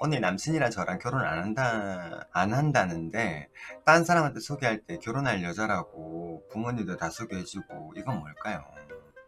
언니 남친이랑 저랑 결혼 안 한다 안 한다는데 딴 사람한테 소개할 때 결혼할 여자라고 부모님도 다 소개해주고 이건 뭘까요?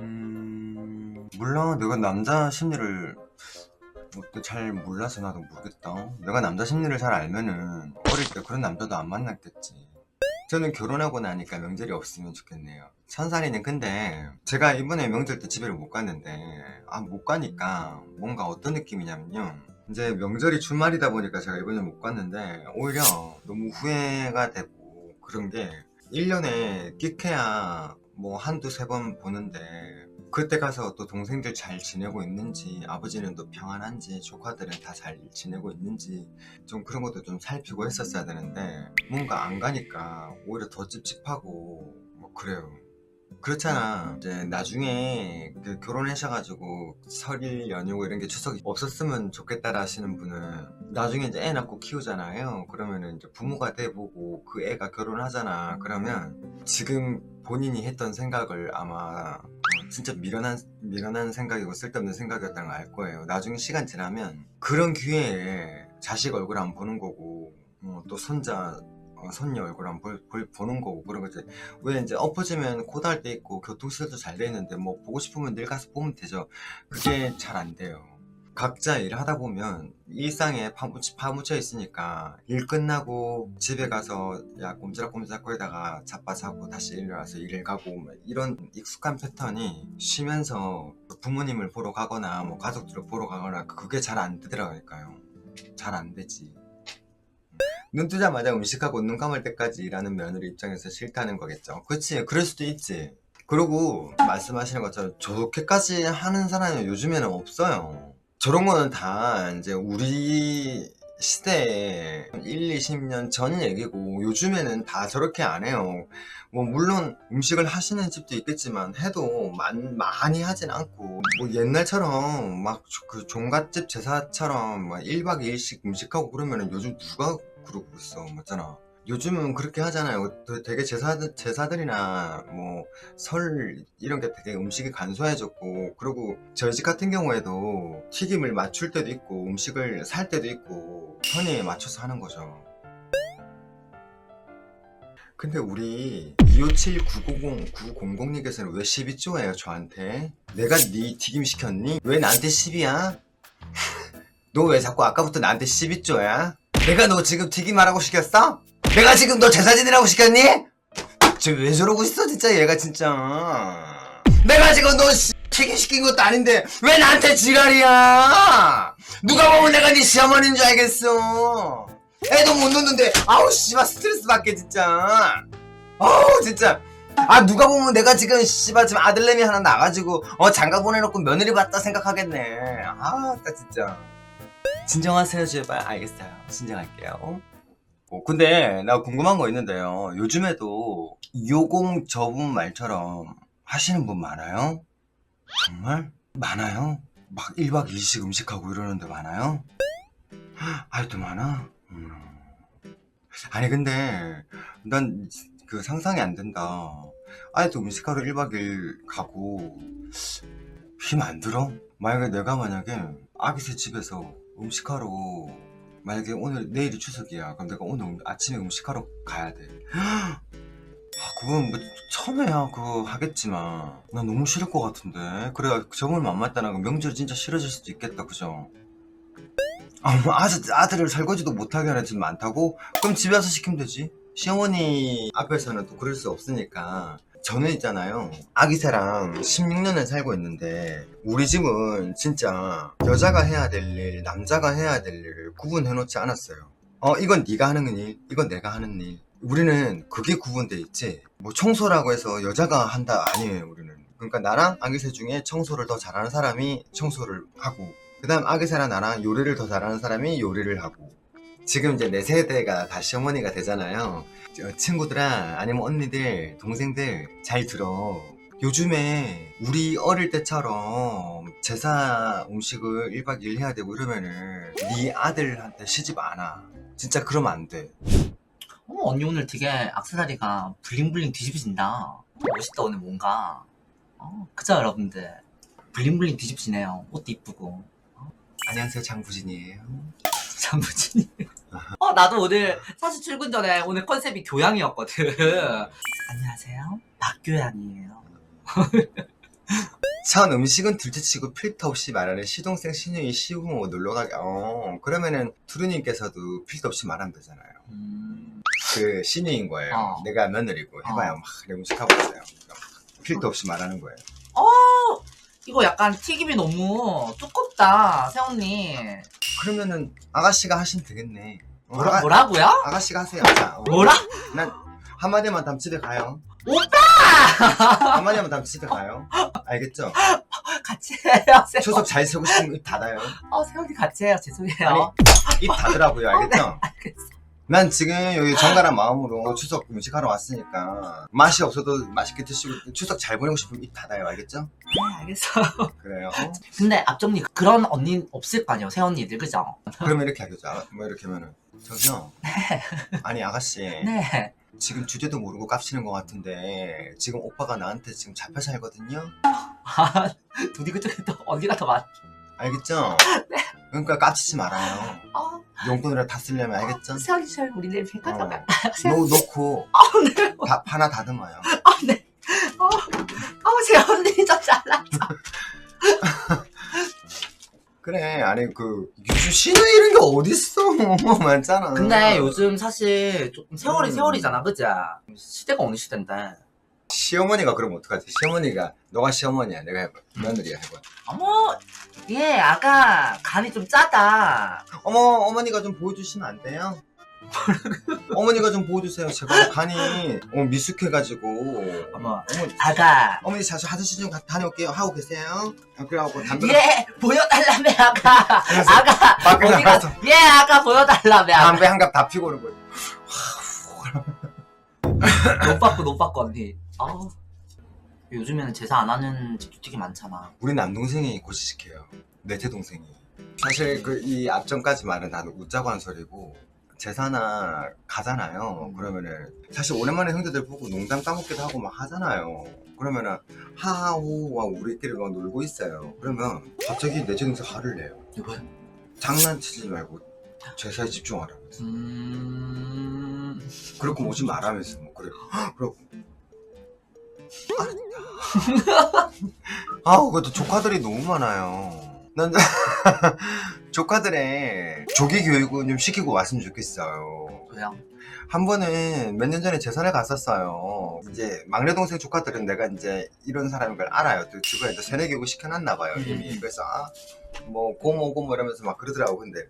음 몰라 내가 남자 심리를 뭐잘 몰라서 나도 모르겠다 내가 남자 심리를 잘 알면은 어릴 때 그런 남자도 안 만났겠지 저는 결혼하고 나니까 명절이 없으면 좋겠네요. 천살이는 근데 제가 이번에 명절 때 집에를 못 갔는데 아 못 가니까 뭔가 어떤 느낌이냐면요. 이제 명절이 주말이다 보니까 제가 이번에 못 갔는데 오히려 너무 후회가 되고 그런 게 1년에 끼케야 뭐 한두 세 번 보는데 그때 가서 또 동생들 잘 지내고 있는지 아버지는 또 평안한지 조카들은 다 잘 지내고 있는지 좀 그런 것도 좀 살피고 했었어야 되는데 뭔가 안 가니까 오히려 더 찝찝하고 뭐 그래요. 그렇잖아. 이제 나중에 그 결혼하셔가지고 설일 연휴고 이런 게 추석이 없었으면 좋겠다라 하시는 분은 나중에 이제 애 낳고 키우잖아요. 그러면은 이제 부모가 돼보고 그 애가 결혼하잖아. 그러면 지금 본인이 했던 생각을 아마 진짜 미련한 미련한 생각이고 쓸데없는 생각이었다는 걸 알 거예요. 나중에 시간 지나면 그런 기회에 자식 얼굴 안 보는 거고 어, 또 손자 어, 손녀 얼굴 안 볼, 볼- 보는 거고 그런 거지. 왜 이제 엎어지면 코달 돼 있고 교통시설도 잘 돼 있는데 뭐 보고 싶으면 내일 가서 보면 되죠. 그게 잘 안 돼요. 각자 일을 하다 보면 일상에 파묻, 파묻혀 있으니까 일 끝나고 집에 가서 야 꼼지락꼼지락 거리다가 자빠자고 다시 일을 와서 일을 가고 막 이런 익숙한 패턴이 쉬면서 부모님을 보러 가거나 뭐 가족들을 보러 가거나 그게 잘 안 되더라고요. 잘 안 되지. 눈 뜨자마자 음식하고 눈 감을 때까지 일하는 며느리 입장에서 싫다는 거겠죠. 그치, 그럴 수도 있지. 그리고 말씀하시는 것처럼 저렇게까지 하는 사람이 요즘에는 없어요. 저런 거는 다 이제 우리 시대에 1, 20년 전 얘기고 요즘에는 다 저렇게 안 해요. 뭐 물론 음식을 하시는 집도 있겠지만 해도 많, 많이 하진 않고 뭐 옛날처럼 막 그 종갓집 제사처럼 막 1박 2일씩 음식하고 그러면은 요즘 누가 있어 맞잖아 요즘은 그렇게 하잖아요 되- 되게 제사, 제사들이나 뭐 설 이런 게 되게 음식이 간소해졌고 그리고 저희 집 같은 경우에도 튀김을 맞출 때도 있고 음식을 살 때도 있고 선의에 맞춰서 하는 거죠 근데 우리 257-900-900님께서는 왜 12조예요 저한테? 내가 네 튀김 시켰니? 왜 나한테 10이야? 너 왜 자꾸 아까부터 나한테 12조야? 내가 너 지금 튀김하라고 시켰어? 내가 지금 너 제사 지내라고 시켰니? 쟤왜 저러고 있어 진짜? 얘가 진짜. 내가 지금 너 씨, 튀김 시킨 것도 아닌데 왜 나한테 지랄이야? 누가 보면 내가 네 시어머니인 줄 알겠어. 애도 못 놓는데 아우 씨발 스트레스 받게 진짜. 아우 진짜. 아 누가 보면 내가 지금 씨발 지금 아들내미 하나 나가지고 어 장가 보내놓고 며느리 봤다 생각하겠네. 아나 진짜 진정하세요 제발 알겠어요 진정할게요 어, 근데 나 궁금한 거 있는데요 요즘에도 요공 저분 말처럼 하시는 분 많아요? 정말? 많아요? 막 1박 2일씩 음식하고 이러는데 많아요? 아직도 많아? 음. 아니 근데 난 그 상상이 안 된다 아직도 음식하러 1박 2일 가고 힘 안 들어? 만약에 내가 만약에 아기새 집에서 음식하러 만약에 오늘 내일이 추석이야. 그럼 내가 오늘 음- 아침에 음식하러 가야 돼. 아, 그건 뭐 처음에야 그거 하겠지만. 난 너무 싫을 것 같은데. 그래 저번에 만났다는 거 명절 진짜 싫어질 수도 있겠다. 그죠? 아, 뭐 아들, 아들을 설거지도 못하게 하는 집 많다고? 그럼 집에 와서 시키면 되지. 시어머니 앞에서는 또 그럴 수 없으니까 저는 있잖아요. 아기새랑 16년을 살고 있는데 우리 집은 진짜 여자가 해야 될 일, 남자가 해야 될 일을 구분해 놓지 않았어요. 어 이건 네가 하는 일, 이건 내가 하는 일. 우리는 그게 구분돼 있지. 뭐 청소라고 해서 여자가 한다 아니에요 우리는. 그러니까 나랑 아기새 중에 청소를 더 잘하는 사람이 청소를 하고 그 다음 아기새랑 나랑 요리를 더 잘하는 사람이 요리를 하고 지금 이제 내 세대가 다 시어머니가 되잖아요. 저 친구들아 아니면 언니들 동생들 잘 들어. 요즘에 우리 어릴 때처럼 제사 음식을 1박 2일 해야 되고 이러면은 네 아들한테 시집 안 와. 진짜 그러면 안 돼. 어머 언니 오늘 되게 악세사리가 블링블링 뒤집어진다. 멋있다 오늘 뭔가. 어, 그죠 여러분들? 블링블링 뒤집지네요. 옷도 이쁘고. 안녕하세요 장부진이에요 단무지님. 어, 나도 오늘 사실 출근 전에 오늘 컨셉이 교양이었거든. 안녕하세요. 박교양이에요. 전 음식은 둘째치고 필터 없이 말하는 시동생 신유이 시우모 놀러가게 어 그러면은 투르님께서도 필터 없이 말하면 되잖아요 음, 그 신유인 거예요 어. 내가 며느리고 해봐요 어. 막 그래 음식하고 있어요 필터 없이 말하는 거예요 어, 이거 약간 튀김이 너무 두껍다, 세언니. 그러면은 아가씨가 하시면 되겠네 어, 뭐라, 아가, 뭐라고요? 아가씨가 하세요 자, 어. 뭐라? 난 한마디만 담 집에 가요 오빠! 한마디만 담 집에 가요 알겠죠? 같이 해요, 세언니. 추석 잘 세고 싶으면 입 닫아요 어, 세언니 같이 해요. 죄송해요. 아니, 입 닫으라고요 알겠죠? 알겠어. 난 지금 여기 정갈한 마음으로 추석 음식하러 왔으니까 맛이 없어도 맛있게 드시고 추석 잘 보내고 싶으면 입 닫아요 알겠죠? 네, 알겠어. 그래요 근데 앞정리 그런 언니 없을 거 아니에요, 세언니들, 그죠? 그러면 이렇게 하겠죠 뭐 이렇게 하면은 저기요 아니 아가씨 네. 지금 주제도 모르고 깝치는 것 같은데 지금 오빠가 나한테 지금 잡혀 살거든요 아, 둘이 그쪽에 또 언니가 더 많. 알겠죠? 그러니까 깝치지 말아요 어, 용돈이라 다 쓰려면 알겠죠? 세언니 잘 우리 내일. 어. 세언니. 놓, 놓고 아, 네. 밥 하나 다듬어요 아, 네. 어, 어, 세언니 저 잘났어. 그래 아니 그 요즘 쉬는 이런 게 어딨어 많잖아 근데 요즘 사실 조금 세월이 음. 세월이잖아, 그죠? 시대가 어느 시대인데. 시어머니가 그러면 어떡하지? 시어머니가 너가 시어머니야 내가 해봐 며느리야 해봐 어머, 얘 아가 간이 좀 짜다. 어머 어머니가 좀 보여주시면 안 돼요? 어머니가 좀 보여주세요 제가 간이 어, 미숙해가지고 어머, 어머 아가. 어머니 자주 화장실 좀 가- 다녀올게요 하고 계세요 아, 그래갖고 담배 얘 보여달라며 아가. 그래서 아가 밖에 어디가? 나가서 얘 아가 보여달라며. 아가. 담배 한 갑 다 피고 오는 거예요 못 받고 못 받고 언니. 아. 요즘에는 제사 안 하는 집도 되게 많잖아. 우리 남동생이 고시시켜요. 넷째 동생이. 사실 그 이 앞전까지 말은 다 웃자고 한 소리고 제사나 가잖아요. 그러면은 사실 오랜만에 형제들 보고 농담 따먹기도 하고 막 하잖아요. 그러면은 하하호 와 우리끼리 막 놀고 있어요. 그러면 갑자기 넷째 동생 화를 내요. 이거요? 장난치지 말고 제사에 집중하라고 음. 그렇고 오지 말라면서 뭐 그래. 그러고 아 그것도 조카들이 너무 많아요. 난 조카들의 조기 교육은 좀 시키고 왔으면 좋겠어요. 왜요? 한 번은 몇 년 전에 재산을 갔었어요. 이제 막내 동생 조카들은 내가 이제 이런 사람인 걸 알아요. 또 주변에 또 세네 교육 시켜놨나 봐요 이미 음. 그래서 아, 뭐 고모 고모 이러면서 막 그러더라고 근데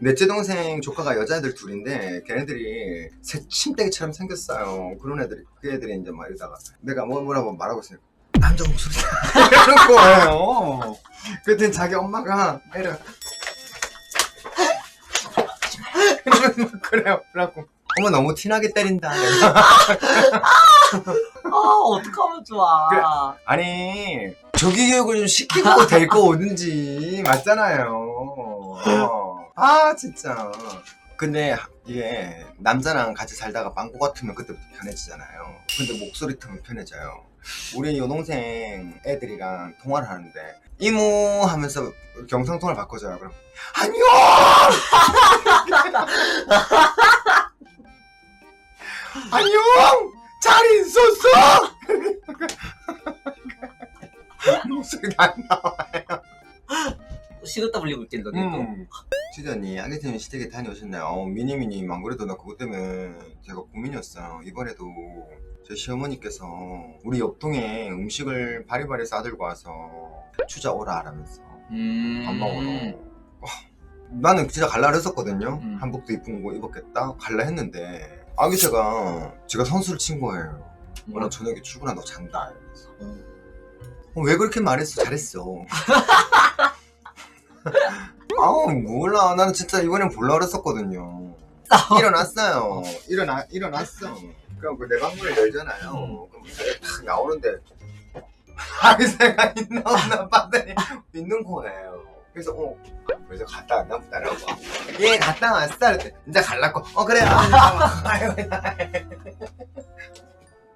넷째 동생 조카가 여자애들 둘인데 걔네들이 새 침대기처럼 생겼어요. 그런 애들이 그 애들이 이제 막 이러다가 내가 뭐 뭐라고 말하고 있으니까 남자 목소리 이러는 거예요. 그때 자기 엄마가 애를 이러면서 막 그래요. 그래갖고 어머 너무 티나게 때린다. 아 어떡하면 좋아. 그래. 아니 조기 교육을 좀 시키고 데리고 오든지 맞잖아요. 어. 아 진짜. 근데 이게 남자랑 같이 살다가 빵꾸 같으면 그때부터 편해지잖아요. 근데 목소리 틈은 편해져요. 우리 여동생 애들이랑 통화를 하는데 이모 하면서 경상통화를 바꿔줘요. 그럼 안녕! 안녕! 잘 있었어! 목소리가 안 나와요 식었다 불리고 있겠다. 음. 음. 시전이 아기팀 시댁에 다녀오셨나요? 어, 미니미니 안 그래도 나 그것 때문에 제가 고민이었어요. 이번에도 제 시어머니께서 우리 옆동에 음식을 바리바리 싸들고 와서 추자 오라 하라면서 음. 밥 먹으러. 와, 나는 진짜 갈라 했었거든요. 음. 한복도 이쁜 거 입었겠다. 갈라 했는데 아기새가 제가 선수를 친 거예요. 오늘 저녁에 출근한다고 잔다. 이러면서. 어, 왜 그렇게 말했어? 잘했어. 아우 몰라. 나는 진짜 이번엔 볼라 그랬었거든요. 일어났어요. 일어나, 일어났어. 그럼 그 내가 문을 열잖아요. 음. 그럼 딱 나오는데 아기새가 있나 없나 봤더니 있는 거예요. 그래서 어 그래서 갔다 왔나 보다 라고. 예 갔다 왔어. 그랬더니 이제 갈라고. 어 그래. 아, 아유.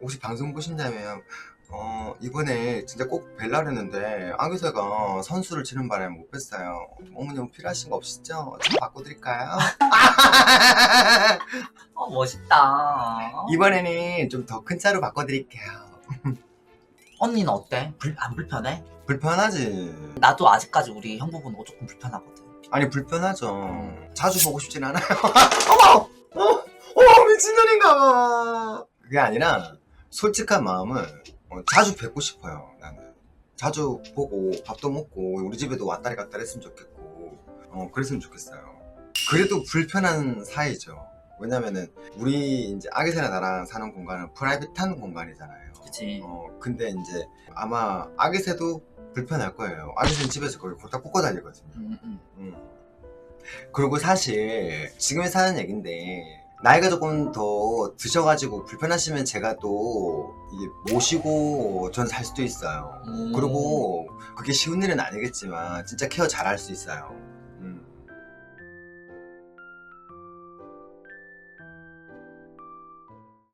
혹시 방송 보신다면 어, 이번에 진짜 꼭 뵐라 그랬는데 아기새가 선수를 치는 바람에 못 뵀어요. 어머님 필요하신 거 없으시죠? 차 바꿔드릴까요? 어 멋있다. 이번에는 좀 더 큰 차로 바꿔드릴게요. 언니는 어때? 불, 안 불편해? 불편하지. 나도 아직까지 우리 형 부부는 조금 불편하거든. 아니 불편하죠. 자주 보고 싶진 않아요. 어머, 어, 어 미친년인가 봐. 그게 아니라 솔직한 마음은 어, 자주 뵙고 싶어요. 나는 자주 보고 밥도 먹고 우리 집에도 왔다리 갔다리 했으면 좋겠고 어 그랬으면 좋겠어요. 그래도 불편한 사이죠. 왜냐면은 우리 이제 아기새나 나랑 사는 공간은 프라이빗한 공간이잖아요. 그치? 어, 근데 이제 아마 아기새도 불편할 거예요. 아기새는 집에서 거의 골딱 꽂고 다니거든요. 음, 음. 음. 그리고 사실 지금 사는 얘긴데 나이가 조금 더 드셔가지고 불편하시면 제가 또 이게 모시고 전살 수도 있어요. 음. 그리고 그게 쉬운 일은 아니겠지만 진짜 케어 잘할 수 있어요.